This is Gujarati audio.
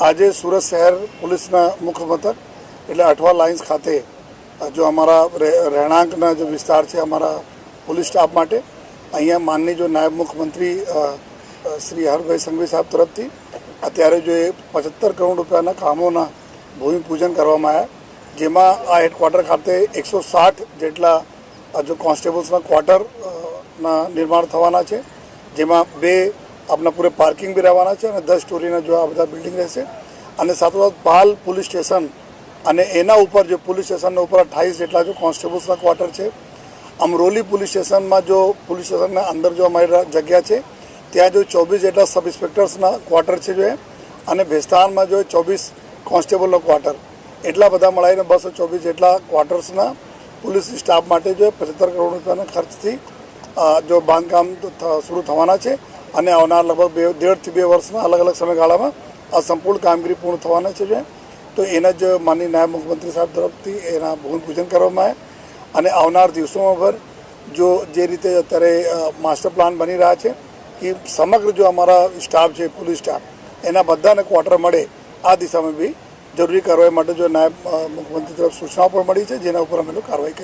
આજે સુરત શહેર પોલીસના મુખ્ય મથક, એટલે અઠવા લાઇન્સ ખાતે જો અમારા રહે- રહેણાંકના જે વિસ્તાર છે અમારા પોલીસ સ્ટાફ માટે, અહીંયા માનની જો નાયબ મુખ્યમંત્રી શ્રી હરભાઈ સંઘવી સાહેબ તરફથી, અત્યારે જો એ પચહત્તર કરોડ રૂપિયાના કામોના ભૂમિપૂજન કરવામાં આવ્યા, જેમાં આ હેડક્વાર્ટર ખાતે એકસો સાઠ જેટલા જો કોન્સ્ટેબલ્સના ક્વાર્ટરના નિર્માણ થવાના છે, જેમાં બે આપણા પૂરે પાર્કિંગ બી રહેવાના છે અને દસ સ્ટોરીના જો આ બધા બિલ્ડિંગ રહેશે. અને સાથોસાથ પાલ પોલીસ સ્ટેશન અને એના ઉપર જો પોલીસ સ્ટેશનના ઉપર અઠ્ઠાવીસ જેટલા જો કોન્સ્ટેબલ્સના ક્વાર્ટર છે, અમરોલી પોલીસ સ્ટેશનમાં જો પોલીસ સ્ટેશનના અંદર જો અમારી જગ્યા છે, ત્યાં જો ચોવીસ જેટલા સબ ઇન્સ્પેક્ટર્સના ક્વાર્ટર છે જો અને ભેસ્તાનમાં જો ચોવીસ કોન્સ્ટેબલનો ક્વાર્ટર એટલા બધા મળાવીને બસો ચોવીસ જેટલા ક્વાર્ટર્સના પોલીસ સ્ટાફ માટે જો પચહત્તર કરોડ રૂપિયાના ખર્ચથી જો બાંધકામ શરૂ થવાના છે અને આવનાર લગભગ બે, દેઢથી બે વર્ષના અલગ અલગ સમયગાળામાં આ સંપૂર્ણ કામગીરી પૂર્ણ થવાના છે તો એના જ માનની નાયબ મુખ્યમંત્રી સાહેબ તરફથી એના ભૂમિપૂજન કરવામાં આવે અને આવનાર દિવસોમાં પર જો જે રીતે અત્યારે માસ્ટર પ્લાન બની રહ્યા છે કે સમગ્ર જો અમારા સ્ટાફ છે, પોલીસ સ્ટાફ, એના બધાને ક્વાર્ટર મળે, આ દિશામાં બી જરૂરી કાર્યવાહી માટે જો નાયબ મુખ્યમંત્રી તરફ સૂચનાઓ પણ મળી છે, જેના ઉપર અમે કાર્યવાહી કરી